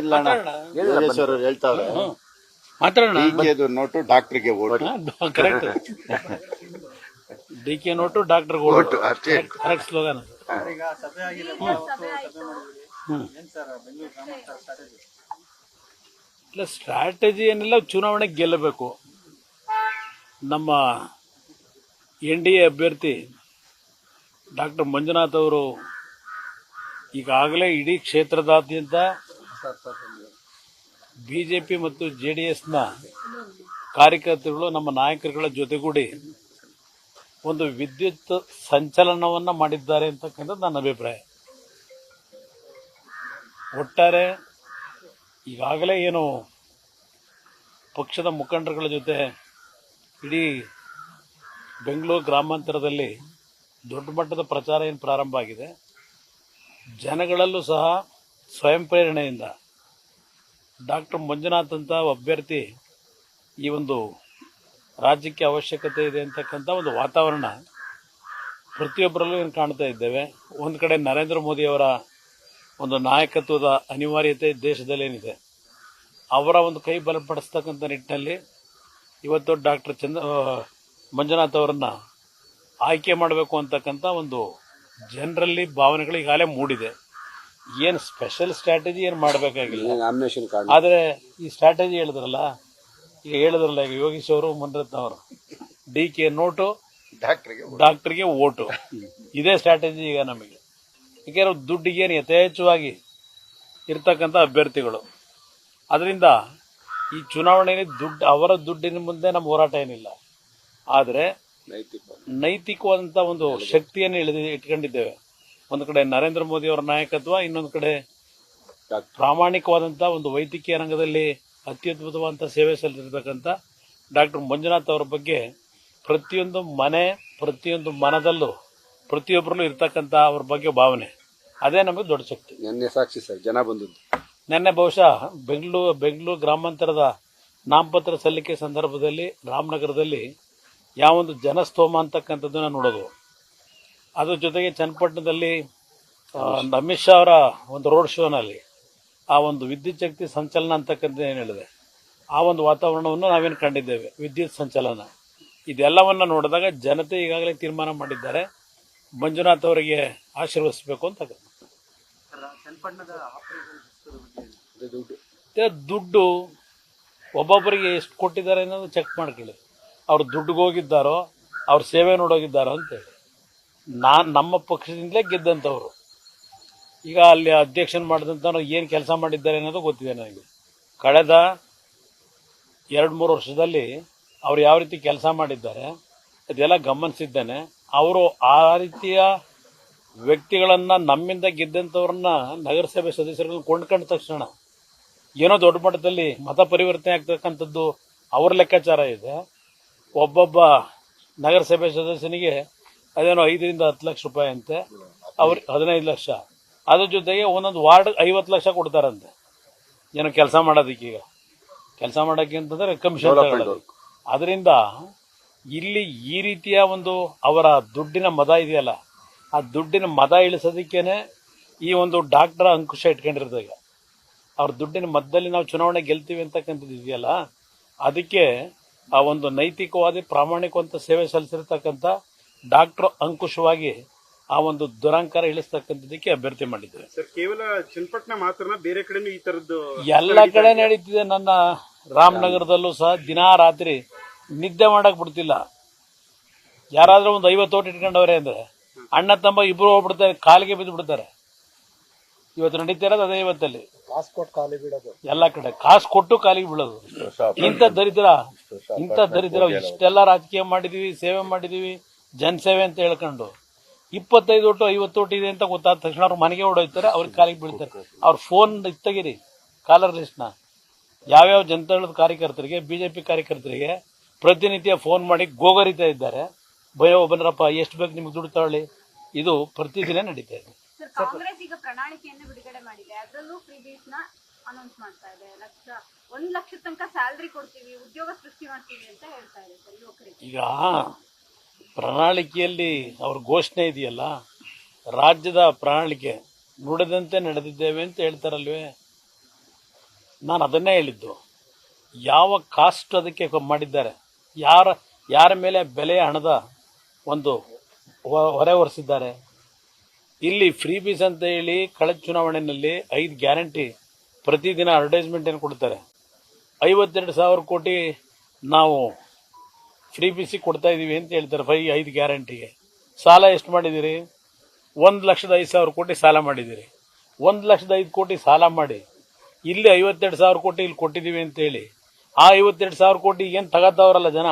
ಇಲ್ಲ ಅಣ್ಣ. ಯೋಗೇಶ್ವರ್ ಅವ್ರು ಹೇಳ್ತಾವ್ರೆ ಮಾತಾಡೋಣ ಡಿಕೆದು note ಡಾಕ್ಟರ್ಗೆ vote. Correct. D K note doctor vote. ಅಷ್ಟೇ. ಕರೆಕ್ಟ್ ಸ್ಲೋಗನ್ ಈಗ ಸಭೆ ಆಗಿದೆ ಇಲ್ಲ ಸ್ಟ್ರಾಟಜಿ ಏನಿಲ್ಲ ಚುನಾವಣೆ ಗೆಲ್ಲಬೇಕು. ನಮ್ಮ ಎನ್ ಡಿ ಎ ಅಭ್ಯರ್ಥಿ ಡಾಕ್ಟರ್ ಮಂಜುನಾಥ್ ಅವರು ಈಗಾಗಲೇ ಇಡೀ ಕ್ಷೇತ್ರದಾದ್ಯಂತ ಬಿಜೆಪಿ ಮತ್ತು ಜೆ ಡಿ ಎಸ್ನ ಕಾರ್ಯಕರ್ತರುಗಳು ನಮ್ಮ ನಾಯಕರುಗಳ ಜೊತೆಗೂಡಿ ಒಂದು ವಿದ್ಯುತ್ ಸಂಚಲನವನ್ನು ಮಾಡಿದ್ದಾರೆ ಅಂತಕ್ಕಂಥದ್ದು ನನ್ನ ಅಭಿಪ್ರಾಯ. ಒಟ್ಟಾರೆ ಈಗಾಗಲೇ ಏನು ಪಕ್ಷದ ಮುಖಂಡರುಗಳ ಜೊತೆ ಇಡೀ ಬೆಂಗಳೂರು ಗ್ರಾಮಾಂತರದಲ್ಲಿ ದೊಡ್ಡ ಮಟ್ಟದ ಪ್ರಚಾರ ಏನು ಪ್ರಾರಂಭ ಆಗಿದೆ. ಜನಗಳಲ್ಲೂ ಸಹ ಸ್ವಯಂ ಪ್ರೇರಣೆಯಿಂದ ಡಾಕ್ಟರ್ ಮಂಜುನಾಥ್ ಅಂತ ಅಭ್ಯರ್ಥಿ ಈ ಒಂದು ರಾಜ್ಯಕ್ಕೆ ಅವಶ್ಯಕತೆ ಇದೆ ಅಂತಕ್ಕಂಥ ಒಂದು ವಾತಾವರಣ ಪ್ರತಿಯೊಬ್ಬರಲ್ಲೂ ಏನು ಕಾಣ್ತಾ ಇದ್ದೇವೆ. ಒಂದು ಕಡೆ ನರೇಂದ್ರ ಮೋದಿಯವರ ಒಂದು ನಾಯಕತ್ವದ ಅನಿವಾರ್ಯತೆ ದೇಶದಲ್ಲೇನಿದೆ ಅವರ ಒಂದು ಕೈ ಬಲಪಡಿಸ್ತಕ್ಕಂಥ ನಿಟ್ಟಿನಲ್ಲಿ ಇವತ್ತು ಡಾಕ್ಟರ್ ಚಂದ್ರ ಮಂಜುನಾಥ್ ಅವರನ್ನು ಆಯ್ಕೆ ಮಾಡಬೇಕು ಅಂತಕ್ಕಂಥ ಒಂದು ಜನರಲ್ಲಿ ಭಾವನೆಗಳು ಈಗಾಗಲೇ ಮೂಡಿದೆ. ಏನು ಸ್ಪೆಷಲ್ ಸ್ಟ್ರಾಟಜಿ ಏನು ಮಾಡಬೇಕಾಗಿಲ್ಲ. ನಾಮಿನೇಷನ್ ಕಾರ್ಡ್ ಆದರೆ ಈ ಸ್ಟ್ರಾಟಜಿ ಹೇಳಿದ್ರಲ್ಲ ಈಗ ಹೇಳಿದ್ರಲ್ಲ ಈಗ ಯೋಗೀಶ್ ಅವರು ಮುನ್ರತ್ನ ಅವರು. ಡಿ ಕೆ ನೋಟು ಡಾಕ್ಟರ್ಗೆ ಡಾಕ್ಟರ್ಗೆ ಓಟು. ಇದೇ ಸ್ಟ್ರಾಟಜಿ ಈಗ ನಮಗೆ. ಯಾಕೆಂದ್ರೆ ದುಡ್ಡಿಗೇನು ಯಥೇಚ್ಛವಾಗಿ ಇರ್ತಕ್ಕಂಥ ಅಭ್ಯರ್ಥಿಗಳು. ಅದರಿಂದ ಈ ಚುನಾವಣೆಯಲ್ಲಿ ದುಡ್ಡು ಅವರ ದುಡ್ಡಿನ ಮುಂದೆ ನಮ್ಮ ಹೋರಾಟ ಏನಿಲ್ಲ. ಆದರೆ ನೈತಿಕ. ನೈತಿಕವಾದಂಥ ಒಂದು ಶಕ್ತಿಯನ್ನು ಇಳಿದು ಇಟ್ಕೊಂಡಿದ್ದೇವೆ. ಒಂದು ಕಡೆ ನರೇಂದ್ರ ಮೋದಿ ಅವರ ನಾಯಕತ್ವ ಇನ್ನೊಂದು ಕಡೆ ಪ್ರಾಮಾಣಿಕವಾದಂಥ ಒಂದು ವೈದ್ಯಕೀಯ ರಂಗದಲ್ಲಿ ಅತ್ಯದ್ಭುತವಾದಂಥ ಸೇವೆ ಸಲ್ಲಿಸಿರ್ತಕ್ಕಂಥ ಡಾಕ್ಟರ್ ಮಂಜುನಾಥ್ ಅವರ ಬಗ್ಗೆ ಪ್ರತಿಯೊಂದು ಮನೆ ಪ್ರತಿಯೊಂದು ಮನದಲ್ಲೂ ಪ್ರತಿಯೊಬ್ಬರಲ್ಲೂ ಇರ್ತಕ್ಕಂಥ ಅವ್ರ ಬಗ್ಗೆ ಭಾವನೆ. ಅದೇ ನಮಗೆ ದೊಡ್ಡ ಶಕ್ತಿ. ನಿನ್ನೆ ಸಾಕ್ಷಿ ಸರ್ ಜನ ಬಂದದ್ದು. ನಿನ್ನೆ ಬಹುಶಃ ಬೆಂಗಳೂರು ಬೆಂಗಳೂರು ಗ್ರಾಮಾಂತರದ ನಾಮಪತ್ರ ಸಲ್ಲಿಕೆ ಸಂದರ್ಭದಲ್ಲಿ ರಾಮನಗರದಲ್ಲಿ ಯಾವೊಂದು ಜನಸ್ತೋಮ ಅಂತಕ್ಕಂಥದ್ದನ್ನ ನೋಡೋದು. ಅದ್ರ ಜೊತೆಗೆ ಚನ್ನಪಟ್ಟಣದಲ್ಲಿ ಅಮಿತ್ ಶಾ ಅವರ ಒಂದು ರೋಡ್ ಶೋನಲ್ಲಿ ಆ ಒಂದು ವಿದ್ಯುತ್ ಶಕ್ತಿ ಸಂಚಲನ ಅಂತಕ್ಕಂಥ ಏನು ಹೇಳಿದೆ. ಆ ಒಂದು ವಾತಾವರಣವನ್ನು ನಾವೇನು ಕಂಡಿದ್ದೇವೆ? ವಿದ್ಯುತ್ ಸಂಚಲನ. ಇದೆಲ್ಲವನ್ನು ನೋಡಿದಾಗ ಜನತೆ ಈಗಾಗಲೇ ತೀರ್ಮಾನ ಮಾಡಿದ್ದಾರೆ. ಮಂಜುನಾಥ್ ಅವರಿಗೆ ಆಶೀರ್ವದಿಸಬೇಕು ಅಂತ ಚನ್ನಪಟ್ಟಣದ ಆಪರೇಷನ್ ಬಗ್ಗೆ ಇದು ದುಡ್ಡು. ಮತ್ತೆ ದುಡ್ಡು ಒಬ್ಬೊಬ್ಬರಿಗೆ ಎಷ್ಟು ಕೊಟ್ಟಿದ್ದಾರೆ ಅನ್ನೋದು ಚೆಕ್ ಮಾಡ್ಕೊಳ್ಳಿ. ಅವ್ರು ದುಡ್ಡಿಗೆ ಹೋಗಿದ್ದಾರೋ ಅವ್ರ ಸೇವೆ ನೋಡೋಗಿದ್ದಾರೋ ಅಂತೇಳಿ ನಾನು ನಮ್ಮ ಪಕ್ಷದಿಂದಲೇ ಗೆದ್ದಂಥವ್ರು. ಈಗ ಅಲ್ಲಿ ಅಧ್ಯಕ್ಷನ ಮಾಡಿದಂಥವ್ರು ಏನು ಕೆಲಸ ಮಾಡಿದ್ದಾರೆ ಅನ್ನೋದು ಗೊತ್ತಿದೆ ನನಗೆ. ಕಳೆದ ಎರಡು ಮೂರು ವರ್ಷದಲ್ಲಿ ಅವ್ರು ಯಾವ ರೀತಿ ಕೆಲಸ ಮಾಡಿದ್ದಾರೆ, ಅದೆಲ್ಲ ಗಮನಿಸಿದ್ದೇನೆ. ಅವರು ಆ ರೀತಿಯ ವ್ಯಕ್ತಿಗಳನ್ನು ನಮ್ಮಿಂದ ಗೆದ್ದಂಥವ್ರನ್ನ ನಗರಸಭೆ ಸದಸ್ಯರನ್ನು ಕೊಂಡ್ಕೊಂಡ ತಕ್ಷಣ ಏನೋ ದೊಡ್ಡ ಮಟ್ಟದಲ್ಲಿ ಮತ ಪರಿವರ್ತನೆ ಆಗ್ತಕ್ಕಂಥದ್ದು ಅವ್ರ ಲೆಕ್ಕಾಚಾರ ಇದೆ. ಒಬ್ಬೊಬ್ಬ ನಗರಸಭೆ ಸದಸ್ಯನಿಗೆ ಅದೇನೋ ಐದರಿಂದ ಹತ್ತು ಲಕ್ಷ ರೂಪಾಯಿ ಅಂತೆ ಅವ್ರ ಹದಿನೈದು ಲಕ್ಷ. ಅದ್ರ ಜೊತೆಗೆ ಒಂದೊಂದು ವಾರ್ಡ್ ಐವತ್ತು ಲಕ್ಷ ಕೊಡ್ತಾರಂತೆ. ಏನೋ ಕೆಲಸ ಮಾಡೋದಕ್ಕೆ ಈಗ. ಕೆಲಸ ಮಾಡೋಕ್ಕೆ ಅಂತಂದ್ರೆ ಕಮಿಷನ್ ಅದರಿಂದ ಇಲ್ಲಿ ಈ ರೀತಿಯ ಒಂದು ಅವರ ದುಡ್ಡಿನ ಮದ ಇದೆಯಲ್ಲ ಆ ದುಡ್ಡಿನ ಮದ ಇಳಿಸೋದಕ್ಕೇನೆ ಈ ಒಂದು ಡಾಕ್ಟರ್ ಅಂಕುಶ ಇಟ್ಕೊಂಡಿರೋದು ಈಗ. ಅವ್ರ ದುಡ್ಡಿನ ಮದ್ದಲ್ಲಿ ನಾವು ಚುನಾವಣೆ ಗೆಲ್ತೀವಿ ಅಂತಕ್ಕಂಥದ್ದು ಇದೆಯಲ್ಲ ಅದಕ್ಕೆ ಆ ಒಂದು ನೈತಿಕವಾದಿ ಪ್ರಾಮಾಣಿಕವಂತ ಸೇವೆ ಸಲ್ಲಿಸಿರ್ತಕ್ಕಂಥ ಡಾಕ್ಟರ್ ಅಂಕುಶವಾಗಿ ಆ ಒಂದು ದುರಂಕಾರ ಇಳಿಸ್ತಕ್ಕಂಥದ್ದಕ್ಕೆ ಅಭ್ಯರ್ಥಿ ಮಾಡಿದ್ದೇವೆ ಸರ್ ಕೇವಲ ಚನ್ನಪಟ್ಟಣ ಮಾತ್ರ ಬೇರೆ ಕಡೆನೂ ಈ ತರದ್ದು ಎಲ್ಲ ಕಡೆ ನಡೀತಿದೆ. ನನ್ನ ರಾಮನಗರದಲ್ಲೂ ಸಹ ದಿನಾ ರಾತ್ರಿ ನಿದ್ದೆ ಮಾಡಕ್ ಬಿಡ್ತಿಲ್ಲ. ಯಾರಾದ್ರೂ ಒಂದು ಐವತ್ತು ಓಟ್ ಇಟ್ಕೊಂಡವ್ರೆ ಅಂದ್ರೆ ಅಣ್ಣ ತಮ್ಮ ಇಬ್ರು ಹೋಗ್ಬಿಡ್ತಾರೆ ಕಾಲಿಗೆ ಬಿದ್ದು ಬಿಡ್ತಾರೆ. ಇವತ್ತು ನಡೀತಾ ಇರೋದು ಅದೇ ಇವತ್ತಲ್ಲಿ. ಪಾಸ್ಪೋರ್ಟ್ ಖಾಲಿ ಬಿಡೋದು. ಎಲ್ಲ ಕಡೆ ಕಾಸು ಕೊಟ್ಟು ಕಾಲಿಗೆ ಬೀಳೋದು. ಇಂಥ ದರಿದ್ರ ಇಂಥ ದರಿದ್ರ ಇಷ್ಟೆಲ್ಲ ರಾಜಕೀಯ ಮಾಡಿದೀವಿ ಸೇವೆ ಮಾಡಿದೀವಿ. ಜನಸೇವೆ ಅಂತ ಹೇಳ್ಕೊಂಡು ಇಪ್ಪತ್ತೈದು ಒಟ್ಟು ಐವತ್ತು ಒಟ್ಟು ಇದೆ ಅಂತ ಗೊತ್ತಾದ ತಕ್ಷಣ ಅವ್ರು ಮನೆಗೆ ಓಡೋಯ್ತಾರೆ ಅವ್ರಿಗೆ ಕಾಲಿಗೆ ಬೀಳ್ತಾರೆ. ಅವ್ರ ಫೋನ್ ಇತ್ತಗಿರಿ ಕಾಲರ್ ಲಿಸ್ಟ್ನ ಯಾವ್ಯಾವ ಜನತಾದಳದ ಕಾರ್ಯಕರ್ತರಿಗೆ ಬಿಜೆಪಿ ಕಾರ್ಯಕರ್ತರಿಗೆ ಪ್ರತಿನಿತ್ಯ ಫೋನ್ ಮಾಡಿ ಗೋಗರಿತಾ ಇದ್ದಾರೆ. ಭಯ ಬನ್ನರಪ್ಪ ಎಷ್ಟು ಬೇಕು ನಿಮ್ಗೆ ದುಡ್ಡು ತಗೊಳ್ಳಿ. ಇದು ಪ್ರತಿದಿನ ನಡೀತಾ ಇದೆ. ಸರ್ ಕಾಂಗ್ರೆಸ್ ಈಗ ಪ್ರಣಾಳಿಕೆಯನ್ನು ಬಿಡುಗಡೆ ಮಾಡಿದೆ. ಅದರಲ್ಲೂ ಫ್ರೀ ಬೀಸ್ನ ಅನೌನ್ಸ್ ಮಾಡ್ತಾ ಇದೆ. ಲಕ್ಷ ಒಂದ್ ಲಕ್ಷ ತನಕ ಸ್ಯಾಲ್ರಿ ಕೊಡ್ತೀವಿ ಉದ್ಯೋಗ ಸೃಷ್ಟಿ ಮಾಡ್ತೀವಿ ಅಂತ ಹೇಳ್ತಾ ಇದೆ ಸರ್ ಯುವಕರಿಗೆ. ಈಗ ಪ್ರಣಾಳಿಕೆಯಲ್ಲಿ ಅವ್ರ ಘೋಷಣೆ ಇದೆಯಲ್ಲ, ರಾಜ್ಯದ ಪ್ರಣಾಳಿಕೆ ನುಡಿದಂತೆ ನಡೆದಿದ್ದೇವೆ ಅಂತ ಹೇಳ್ತಾರಲ್ವೇ? ನಾನು ಅದನ್ನೇ ಹೇಳಿದ್ದು. ಯಾವ ಕಾಸ್ಟ್ ಅದಕ್ಕೆ ಮಾಡಿದ್ದಾರೆ? ಯಾರ ಯಾರ ಮೇಲೆ ಬೆಲೆ ಹಣದ ಒಂದು ಹೊರೆ ಹೊರಿಸಿದ್ದಾರೆ ಇಲ್ಲಿ ಫ್ರೀ ಬೀಸ್ ಅಂತ ಹೇಳಿ ಕಳೆದ ಚುನಾವಣೆಯಲ್ಲಿ ಐದು ಗ್ಯಾರಂಟಿ ಪ್ರತಿದಿನ ಅಡ್ವರ್ಟೈಸ್ಮೆಂಟ್ ಏನು ಕೊಡ್ತಾರೆ? ಐವತ್ತೆರಡು ಸಾವಿರ ಕೋಟಿ ನಾವು ಫ್ರೀ ಬಿಸಿ ಕೊಡ್ತಾ ಇದ್ದೀವಿ ಅಂತ ಹೇಳ್ತಾರೆ, ಫೈ, ಐದು ಗ್ಯಾರಂಟಿಗೆ ಸಾಲ ಎಷ್ಟು ಮಾಡಿದ್ದೀರಿ? ಒಂದು ಲಕ್ಷದ ಐದು ಸಾವಿರ ಕೋಟಿ ಸಾಲ ಮಾಡಿದ್ದೀರಿ. ಒಂದು ಲಕ್ಷದ ಐದು ಕೋಟಿ ಸಾಲ ಮಾಡಿ. ಇಲ್ಲಿ ಐವತ್ತೆರಡು ಸಾವಿರ ಕೋಟಿ ಇಲ್ಲಿ ಕೊಟ್ಟಿದ್ದೀವಿ ಅಂತೇಳಿ ಆ ಐವತ್ತೆರಡು ಸಾವಿರ ಕೋಟಿ ಏನು ತಗೋತಾವ್ರಲ್ಲ ಜನ?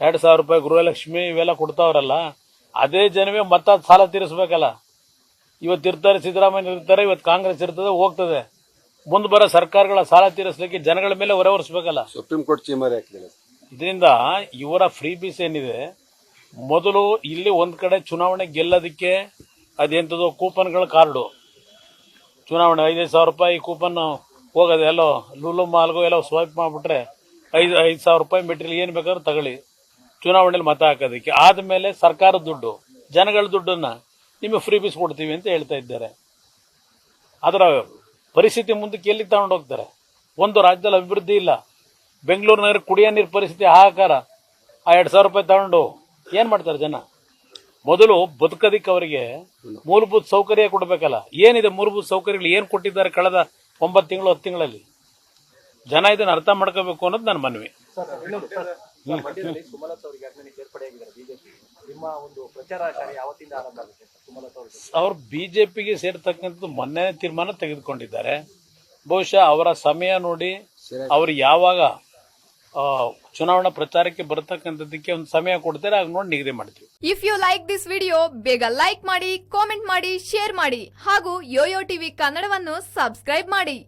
ಎರಡು ಸಾವಿರ ರೂಪಾಯಿ ಗೃಹಲಕ್ಷ್ಮಿ ಇವೆಲ್ಲ ಕೊಡ್ತಾವ್ರಲ್ಲ, ಅದೇ ಜನವೇ ಮತ್ತೆ ಸಾಲ ತೀರಿಸ್ಬೇಕಲ್ಲ. ಇವತ್ತು ಇರ್ತಾರೆ, ಸಿದ್ದರಾಮಯ್ಯ ಇರ್ತಾರೆ ಇವತ್ತು ಕಾಂಗ್ರೆಸ್ ಇರ್ತದೆ, ಹೋಗ್ತದೆ. ಮುಂದೆ ಬರೋ ಸರ್ಕಾರಗಳ ಸಾಲ ತೀರಿಸಲಿಕ್ಕೆ ಜನಗಳ ಮೇಲೆ ಹೊರೆ ಸುಪ್ರೀಂ ಕೋರ್ಟ್ ಚೀಮರಿ ಹಾಕಿದೆ ಇದರಿಂದ ಇವರ ಫ್ರೀ ಬೀಸ್ ಏನಿದೆ, ಮೊದಲು ಇಲ್ಲಿ ಒಂದು ಕಡೆ ಚುನಾವಣೆ ಗೆಲ್ಲೋದಕ್ಕೆ ಅದೆಂಥದ್ದು ಕೂಪನ್ಗಳ ಕಾರ್ಡು. ಚುನಾವಣೆ ಐದೈದು ಸಾವಿರ ರೂಪಾಯಿ ಕೂಪನ್ ಹೋಗೋದು, ಎಲ್ಲೋ ಲೂಲು ಮಾಲ್ಗೋ ಎಲ್ಲೋ ಸ್ವೈಪ್ ಮಾಡಿಬಿಟ್ರೆ ಐದು ಐದು ಸಾವಿರ ರೂಪಾಯಿ ಮೆಟೀರಿಯಲ್ ಏನು ಬೇಕಾದ್ರೂ ತಗೊಳ್ಳಿ. ಚುನಾವಣೆಯಲ್ಲಿ ಮತ ಹಾಕೋದಕ್ಕೆ. ಆದಮೇಲೆ ಸರ್ಕಾರದ ದುಡ್ಡು, ಜನಗಳ ದುಡ್ಡನ್ನು ನಿಮಗೆ ಫ್ರೀ ಬೀಸ್ ಕೊಡ್ತೀವಿ ಅಂತ ಹೇಳ್ತಾ ಇದ್ದಾರೆ. ಅದರ ಪರಿಸ್ಥಿತಿ ಮುಂದಕ್ಕೆ ಎಲ್ಲಿ ತಗೊಂಡೋಗ್ತಾರೆ? ಒಂದು ರಾಜ್ಯದಲ್ಲಿ ಅಭಿವೃದ್ಧಿ ಇಲ್ಲ. ಬೆಂಗಳೂರು ನಗರ ಕುಡಿಯೋ ನೀರು ಪರಿಸ್ಥಿತಿ ಹಾಹಾಕಾರ. ಆ ಎರಡು ಸಾವಿರ ರೂಪಾಯಿ ತಗೊಂಡು ಏನು ಮಾಡ್ತಾರೆ ಜನ? ಮೊದಲು ಬದುಕೋದಿಕ್ಕೆ ಅವರಿಗೆ ಮೂಲಭೂತ ಸೌಕರ್ಯ ಕೊಡಬೇಕಲ್ಲ. ಏನಿದೆ ಮೂಲಭೂತ ಸೌಕರ್ಯಗಳು? ಏನು ಕೊಟ್ಟಿದ್ದಾರೆ ಕಳೆದ ಒಂಬತ್ತು ತಿಂಗಳು ಹತ್ತು ತಿಂಗಳಲ್ಲಿ? ಜನ ಇದನ್ನು ಅರ್ಥ ಮಾಡ್ಕೋಬೇಕು ಅನ್ನೋದು ನನ್ನ ಮನವಿ. ಅವರು ಬಿ ಜೆ ಪಿಗೆ ಬಿಜೆಪಿಗೆ ಸೇರ್ತಕ್ಕಂಥದ್ದು ಮೊನ್ನೆ ತೀರ್ಮಾನ ತೆಗೆದುಕೊಂಡಿದ್ದಾರೆ. ಬಹುಶಃ ಅವರ ಸಮಯ ನೋಡಿ ಅವರು ಯಾವಾಗ ಚುನಾವಣಾ ಪ್ರಚಾರಕ್ಕೆ ಬರತಕ್ಕಂಥದ್ದಕ್ಕೆ ಒಂದು ಸಮಯ ಕೊಡ್ತಾರೆ ಆಗ ನೋಡಿ ನಿಗದಿ ಮಾಡ್ತೀವಿ. If you like this video ಬೇಗ ಲೈಕ್ ಮಾಡಿ ಕಾಮೆಂಟ್ ಮಾಡಿ ಶೇರ್ ಮಾಡಿ, ಹಾಗೂ ಯೋಯೋ ಟಿವಿ ಕನ್ನಡವನ್ನು ಸಬ್ಸ್ಕ್ರೈಬ್ ಮಾಡಿ.